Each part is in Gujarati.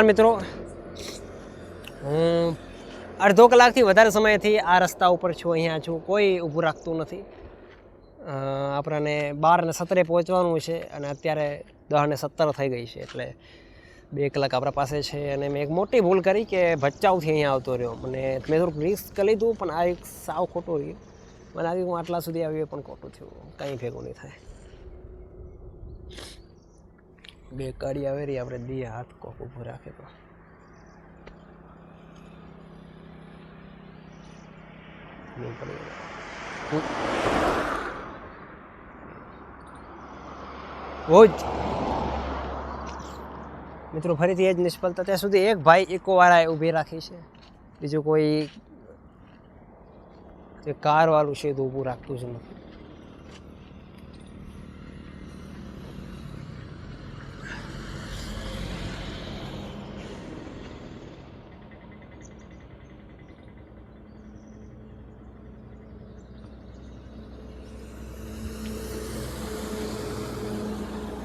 મિત્રો. હું અડધો કલાકથી વધારે સમયથી આ રસ્તા ઉપર છું, અહીંયા છું, કોઈ ઊભું રાખતું નથી. આપણાને બાર ને સત્તરે પહોંચવાનું છે અને અત્યારે દહ ને સત્તર થઈ ગઈ છે, એટલે બે કલાક આપણા પાસે છે અને મેં એક મોટી ભૂલ કરી કે ભચાઉથી અહીંયા આવતો રહ્યો. મને મેં થોડુંક રિસ્ક લીધું, પણ આ એક સાવ ખોટું રહ્યું. મને લાગ્યું હું આટલા સુધી આવ્યું પણ ખોટું થયું, કંઈ ભેગું નહીં થાય. બે કાળી આવે રહી આપણે દઈએ હાથ કોક ઊભું રાખે તો. મિત્રો, ફરીથી એ જ નિષ્ફળતા ત્યાં સુધી એક ભાઈ ઇકો વાળાએ ઊભી રાખી છે. બીજું કોઈ કાર વાળું છે તો ઊભું રાખતું જ નથી.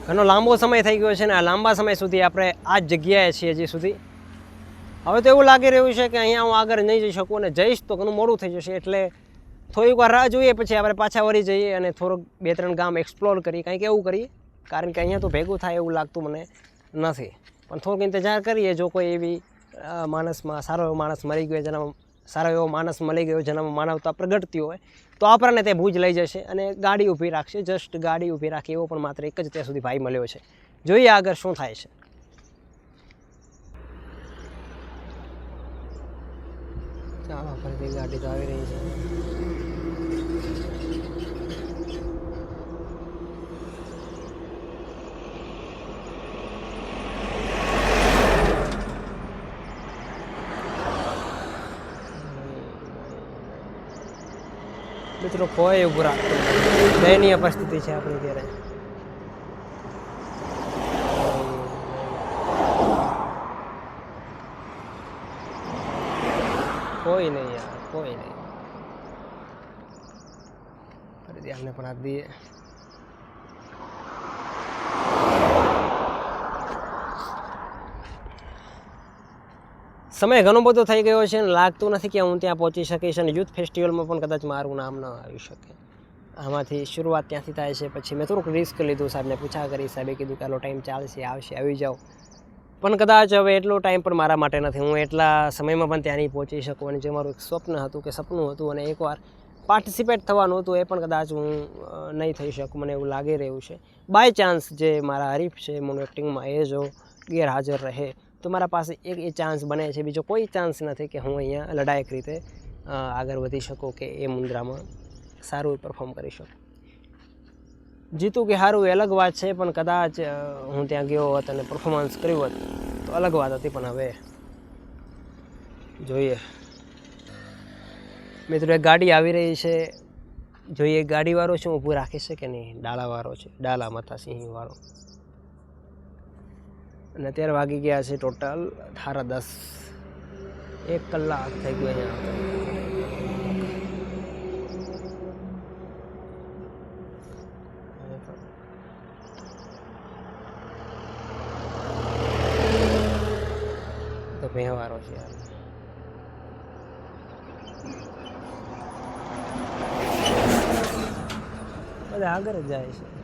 ઘણો લાંબો સમય થઈ ગયો છે ને આ લાંબા સમય સુધી આપણે આ જ જગ્યાએ છીએ હજી સુધી. હવે તો એવું લાગી રહ્યું છે કે અહીંયા હું આગળ નહીં જઈ શકું અને જઈશ તો ઘણું મોડું થઈ જશે એટલે થોડીક વાર રાહ જોઈએ, પછી આપણે પાછા વળી જઈએ અને થોડુંક બે ત્રણ ગામ એક્સપ્લોર કરીએ, કંઈક એવું કરીએ. કારણ કે અહીંયા તો ભેગું થાય એવું લાગતું મને નથી. પણ થોડુંક ઇંતજાર કરીએ, જો કોઈ એવી માણસમાં સારો એવો માણસ મરી ગયો જેનામાં સારો એવો માણસ મળી ગયો, જેનામાં માનવતા પ્રગટતી હોય, તો આપણને તે ભૂજ લઈ જશે અને ગાડી ઊભી રાખશે જસ્ટ ગાડી ઊભી રાખી એવો પણ માત્ર એક જ ત્યાં સુધી ભાઈ મળ્યો છે. જોઈએ આગળ શું થાય છે. ગાડી તો આવી રહી છે. મિત્રો કોઈ ઊભું રાખતો દયનીય પરિસ્થિતિ છે આપણી ત્યારે કોઈ નહીં યાર, કોઈ નહીં. ફરી ધ્યાનને પણ આપી દઈએ સમય ઘણો બધો થઈ ગયો છે અને લાગતું નથી કે હું ત્યાં પહોંચી શકીશ અને યુથ ફેસ્ટિવલમાં પણ કદાચ મારું નામ ન આવી શકે. આમાંથી શરૂઆત ત્યાંથી થાય છે, પછી મેં થોડુંક રિસ્ક લીધું સાહેબને પૂછા કરી, સાહેબે કીધું કે આટલો ટાઈમ ચાલશે, આવશે, આવી જાઓ. પણ કદાચ હવે એટલો ટાઈમ પણ મારા માટે નથી. હું એટલા સમયમાં પણ ત્યાં નહીં પહોંચી શકું અને જે મારું એક સ્વપ્ન હતું કે સપનું હતું અને એકવાર પાર્ટિસિપેટ થવાનું હતું એ પણ કદાચ હું નહીં થઈ શકું, મને એવું લાગી રહ્યું છે. બાય ચાન્સ જે મારા હરીફ છે મોનો એક્ટિંગમાં એ જો ગેરહાજર રહે. તો મારા પાસે એક એ ચાન્સ બને છે. બીજો કોઈ ચાન્સ નથી કે હું અહીંયા લડાયક રીતે આગળ વધી શકું કે એ મુદ્રામાં સારું પરફોર્મ કરી શકું. જીતું કે હારું એ અલગ વાત છે, પણ કદાચ હું ત્યાં ગયો હોત અને પરફોર્મન્સ કર્યું હોત, તો અલગ વાત હતી. પણ હવે જોઈએ. મિત્રો, એક ગાડી આવી રહી છે. જોઈએ, ગાડીવાળો શું ઊભું રાખી છે કે નહીં? ડાળાવાળો છે. ડાલા મથા સિંહ વાળો અને અત્યારે વાગી ગયા છે ટોટલ સાડા દસ. એક કલાક થઈ ગયો અહીંયા. તો વ્યવહારો છે યાર. બધા આગળ જ જાય છે.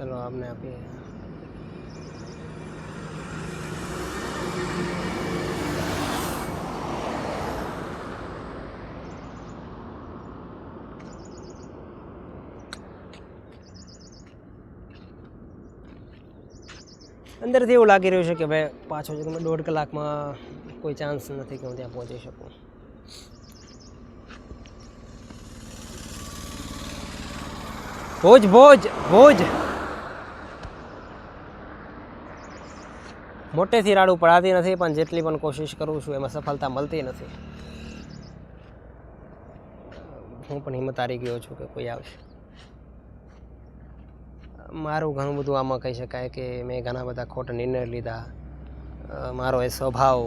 ચલો આપને આપીએ. અંદરથી એવું લાગી રહ્યું છે કે ભાઈ પાછો છે તમે દોઢ કલાકમાં કોઈ ચાન્સ નથી કે હું ત્યાં પહોંચી શકું. ભોજ ભોજ, ભુજ. મોટેથી રાડું પડાતી નથી, પણ જેટલી પણ કોશિશ કરું છું, એમાં સફળતા મળતી નથી. હું પણ હિંમત હારી ગયો છું કે કોઈ આવશે. મારું ઘણું બધું આમાં કહી શકાય કે મેં ઘણા બધા ખોટા નિર્ણય લીધા. મારો એ સ્વભાવ.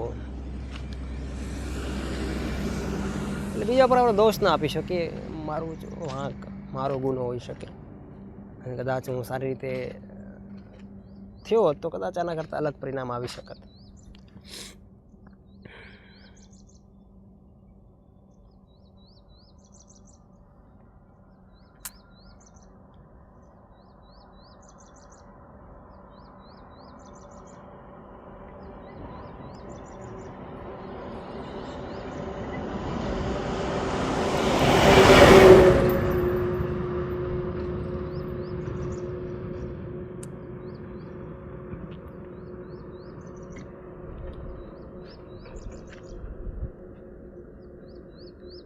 એટલે બીજા પર આપણે દોષ ના આપી શકીએ. મારું વાંક, મારો ગુનો હોઈ શકે. અને કદાચ હું સારી રીતે થયો તો કદાચ આના કરતાં અલગ પરિણામ આવી શકત.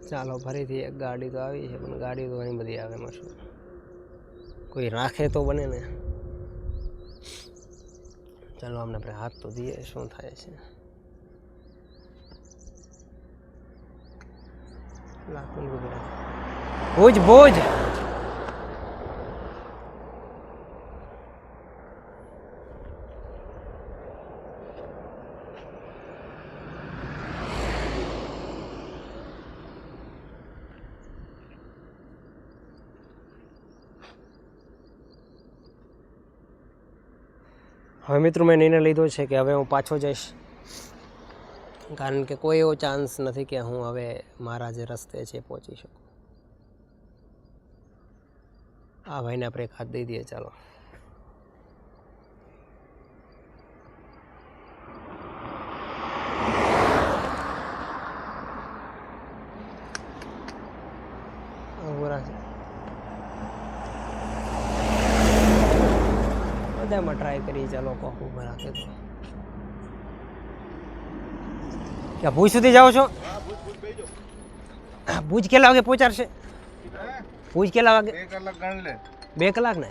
ચાલો, ફરીથી એક ગાડી તો આવી છે, પણ ગાડી તો ઘણી બધી આવે એમાં શું કોઈ રાખે તો બને ને. ચાલો, આમને આપણે હાથ તો દઈએ શું થાય છે? ભુજ ભુજ! હવે મિત્રો મેં નિર્ણય લીધો છે કે હવે હું પાછો જઈશ. કારણ કે કોઈ એવો ચાન્સ નથી કે હું હવે મારા જે રસ્તે છે પહોંચી શકું. આ ભાઈને આપણે હાથ દઈ દઈએ, ચાલો ઊભા છે ટ્રાય કરી ઊભા રાખે તો ક્યાં ભુજ સુધી જાઓ છો? ભુજ કેટલા વાગે પહોંચાડશે? ભુજ કેટલા વાગે? બે કલાક ને